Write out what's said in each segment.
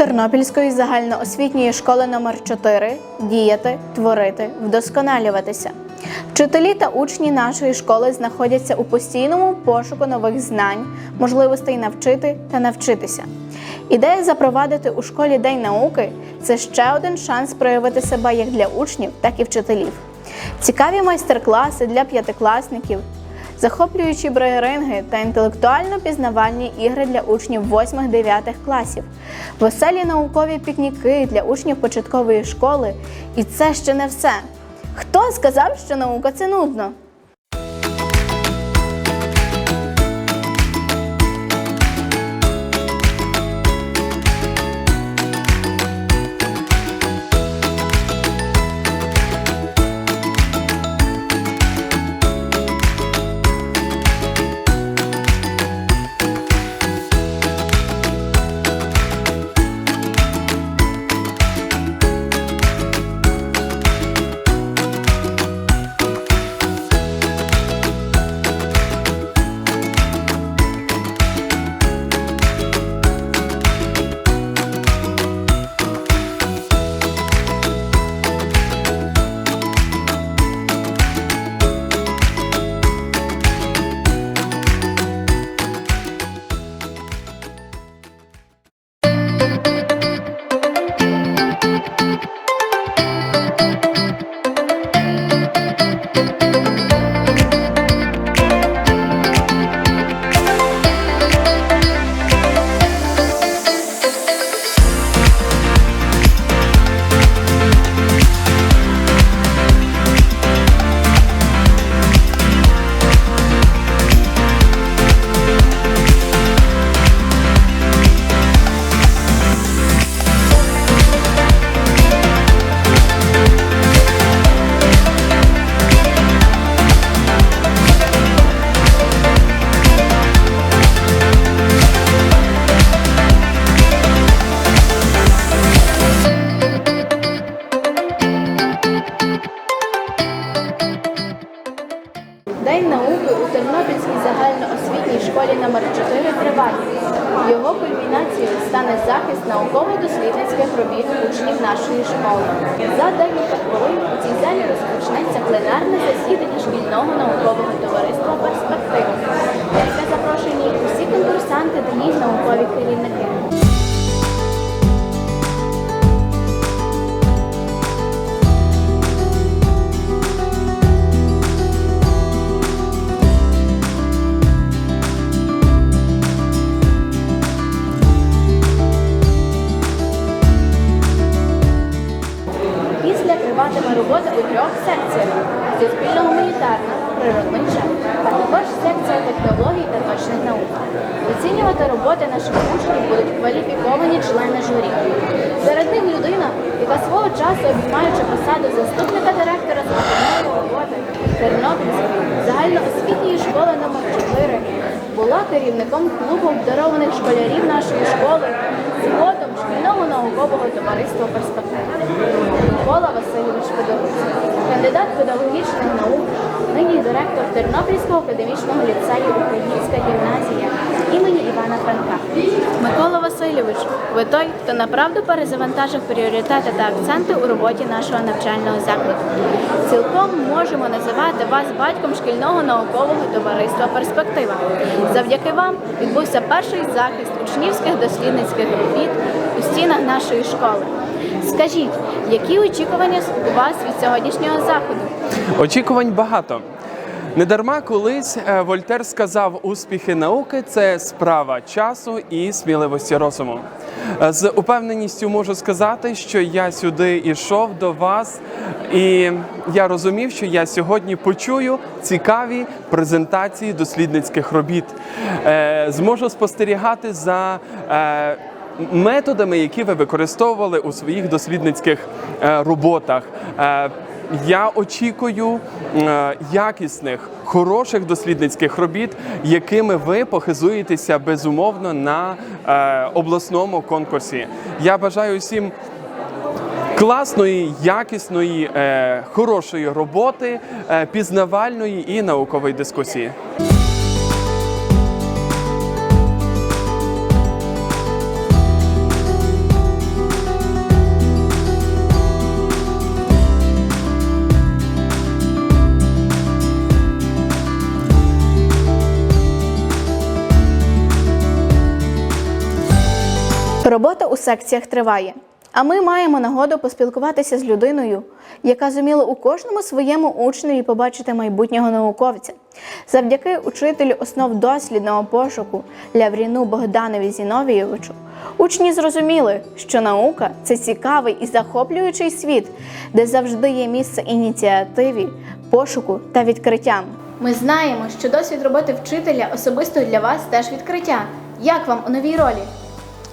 Тернопільської загальноосвітньої школи номер 4 діяти, творити, вдосконалюватися. Вчителі та учні нашої школи знаходяться у постійному пошуку нових знань, можливостей навчити та навчитися. Ідея запровадити у школі День науки це ще один шанс проявити себе як для учнів, так і вчителів. Цікаві майстер-класи для п'ятикласників, захоплюючі брейринги та інтелектуально-пізнавальні ігри для учнів 8-9 класів, веселі наукові пікніки для учнів початкової школи. І це ще не все. Хто сказав, що наука це нудно? День науки у Тернопільській загальноосвітній школі номер 4 триває. Його кульмінацією стане захист науково-дослідницьких робіт учнів нашої школи. За декілька хвилин у цій залі розпочнеться пленарне засідання шкільного наукового товариства суспільно-гуманітарна, природнича, а також секція технологій та точних наук. Оцінювати роботи наших учнів будуть кваліфіковані члени журі. Серед них людина, яка свого часу, обіймаючи посаду заступника директора з виховної роботи Тернопільської загальноосвітньої школи номер 4 була керівником клубу обдарованих школярів нашої школи, згодом шкільного наукового товариства перспектива. Микола Васильович Федорук, кандидат педагогічних наук, нині директор Тернопільського академічного ліцею Українська гімназія імені Івана Франка. Микола Васильович, ви той, хто направду перезавантажив пріоритети та акценти у роботі нашого навчального закладу. Цілком можемо називати вас батьком шкільного наукового товариства Перспектива. Завдяки вам відбувся перший захист учнівських дослідницьких робіт у стінах нашої школи. Скажіть, які очікування у вас від сьогоднішнього заходу? Очікувань багато. Недарма колись е, Вольтер сказав, успіхи науки це справа часу і сміливості розуму. Е, З упевненістю можу сказати, що я сюди йшов до вас, і я розумів, що я сьогодні почую цікаві презентації дослідницьких робіт. Е, Зможу спостерігати за методами, які ви використовували у своїх дослідницьких е, роботах. Е, Я очікую е, якісних, хороших дослідницьких робіт, якими ви похизуєтеся безумовно на обласному конкурсі. Я бажаю всім класної, якісної, е, хорошої роботи, е, пізнавальної і наукової дискусії. Секціях триває. А ми маємо нагоду поспілкуватися з людиною, яка зуміла у кожному своєму учневі побачити майбутнього науковця. Завдяки учителю основ дослідного пошуку Лявріну Богданові Зіновійовичу, учні зрозуміли, що наука це цікавий і захоплюючий світ, де завжди є місце ініціативі, пошуку та відкриттям. Ми знаємо, що досвід роботи вчителя особисто для вас теж відкриття. Як вам у новій ролі?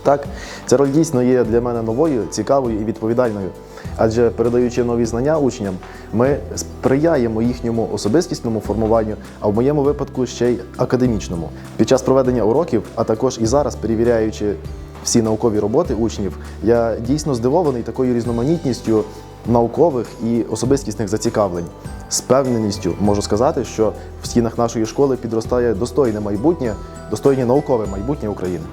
Так, ця роль дійсно є для мене новою, цікавою і відповідальною. Адже передаючи нові знання учням, ми сприяємо їхньому особистісному формуванню, а в моєму випадку ще й академічному. Під час проведення уроків, а також і зараз, перевіряючи всі наукові роботи учнів, я дійсно здивований такою різноманітністю наукових і особистісних зацікавлень. З певненістю можу сказати, що в стінах нашої школи підростає достойне майбутнє, достойне наукове майбутнє України.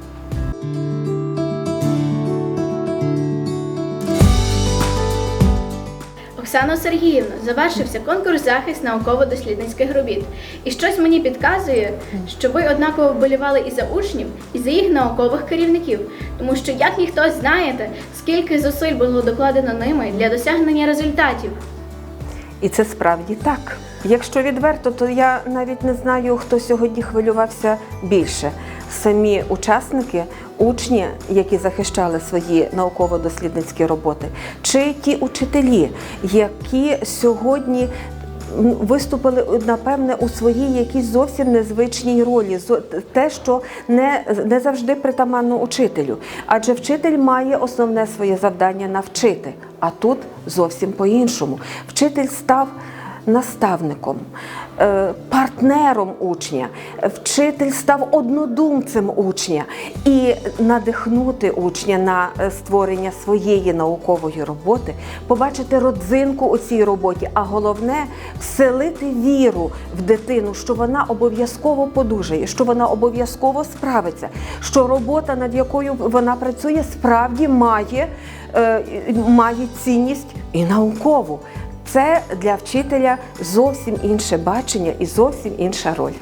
Оксано Сергіївно, завершився конкурс захист науково-дослідницьких робіт. І щось мені підказує, що ви однаково вболівали і за учнів, і за їх наукових керівників, тому що як ніхто знаєте, скільки зусиль було докладено ними для досягнення результатів. І це справді так. Якщо відверто, то я навіть не знаю, хто сьогодні хвилювався більше. Самі учасники, учні, які захищали свої науково-дослідницькі роботи, чи ті учителі, які сьогодні виступили напевне у своїй якійсь зовсім незвичній ролі, те, що не, не завжди притаманно учителю. Адже вчитель має основне своє завдання навчити, а тут зовсім по-іншому. Вчитель став наставником, е, партнером учня, вчитель став однодумцем учня і надихнути учня на е, створення своєї наукової роботи, побачити родзинку у цій роботі, а головне вселити віру в дитину, що вона обов'язково подужає, що вона обов'язково справиться, що робота, над якою вона працює, справді має, е, має цінність і наукову. Це для вчителя зовсім інше бачення і зовсім інша роль.